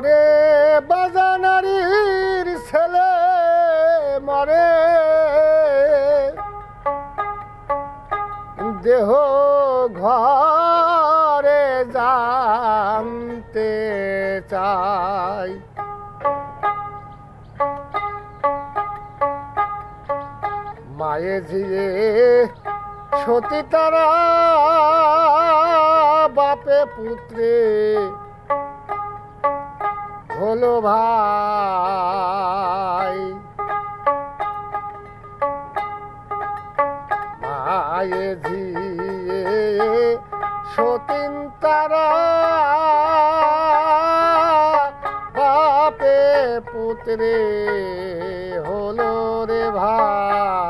ওরে বাজানারির ছেলে মরে। দেহ ঘরে জানতে চাই। মায়ে ঝিয়ে সতী তারা বাপে পুত্রে হলো ভাই। মায়ে ঝিয়ে সতীন তারা বাপে পুত্রে হলো রে ভাই।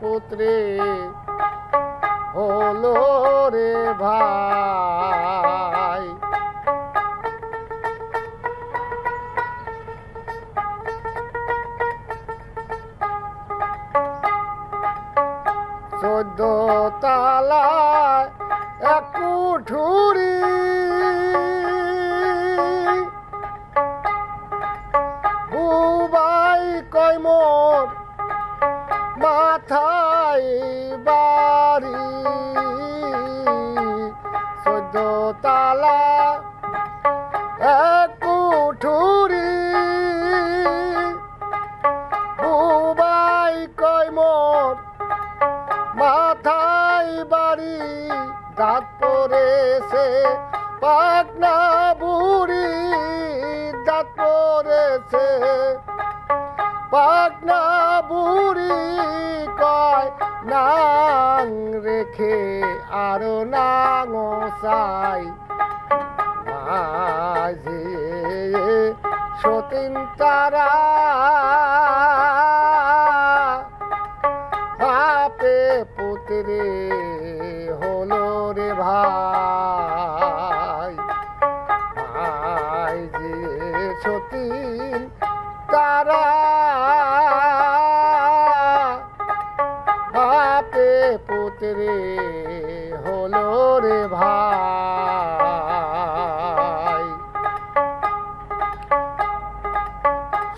পুত্রে। হলো রে ভাই। চোদ্দ তালায় এক কুঠুরি। বুবাই কয় মোর মাথায় বাড়ি, দাঁত পড়েছে পাকনা বুড়ি, দাঁত পড়েছে পাকনা বুড়ি কয়, নাং রেখে আরও নাং চাই। মাঝে সতীন তারা। বাপে পুত্রে হলো রে ভাই।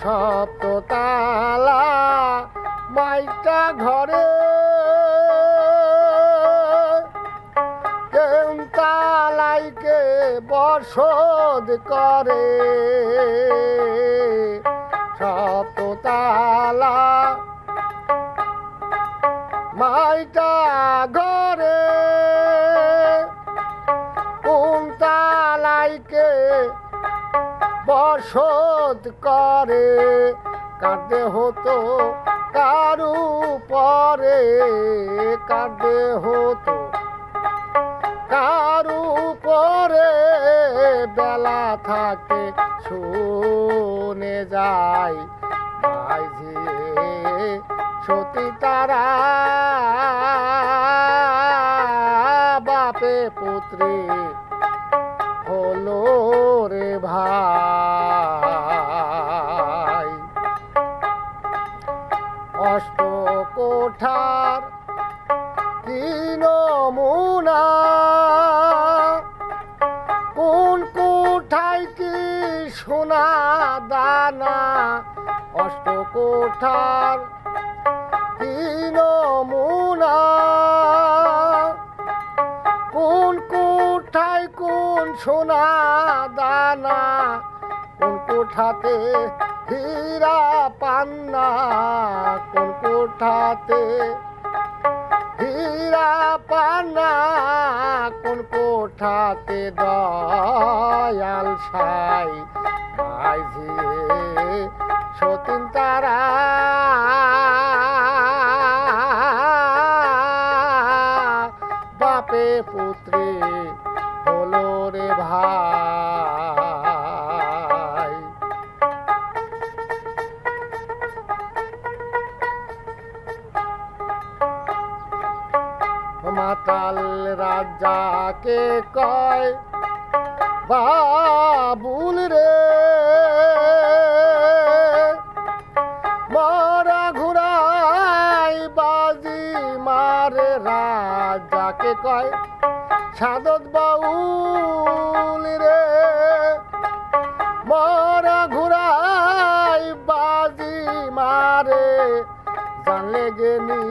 সপ্ততালা মাইটা ঘরে। তালাইকে বসদ করে। সপ্ততালা মাইটা ঘরে। কোন বসত করে। কাঁদে হতো কারু পরে, কাঁদে হতো কারু পরে। বেলা থাকে শুনে যায় মাঝিয়ে সতী তারা। বাপে পুত্রে অষ্ট কোঠার তিন কোন কোঠায় কি সোনা দানা? অষ্ট কোঠার তিন মুনা। কোন কোঠায় কোন সোনা দানা? কোন কোঠাতে হীরা পান্না কোন কোঠাতে? হীরা পান্না কোন কোঠাতে? দয়াল সাই মাঝিয়ে সতীন তারা। বাপে পুত্রে হলো রে ভাই। মাতাল রাজাকে কয়, বাবুল রে, মরা ঘুরাই বাজি মারে রাজাকে কয়, সাদত বাউল রে, মরা ঘুরাই বাজি মারে, জানলে গেনি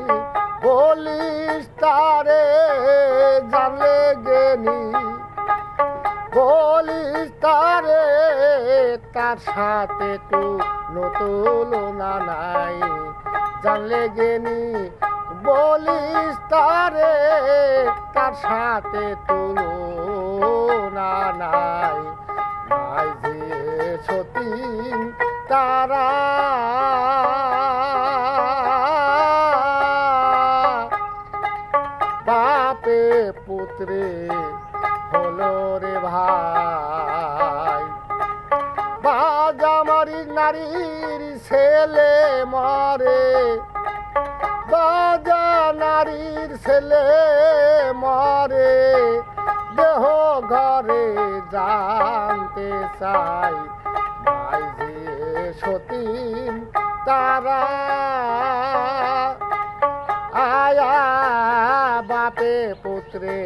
বলিস তারে বলিস তারে তার সাথে তু তুলনা নাই। জানলে গেনি বলিস তারে তার সাথে তুলনা নাই। নাই যে সতীন তারা। বাপে পুত্রে হলো রে ভাই। বাজামারি নারীর ছেলে মরে। বাজা নারীর ছেলে মরে। দেহ ঘরে জানতে চাই যে সতীন তারা। আয়া বাপে পুত্রে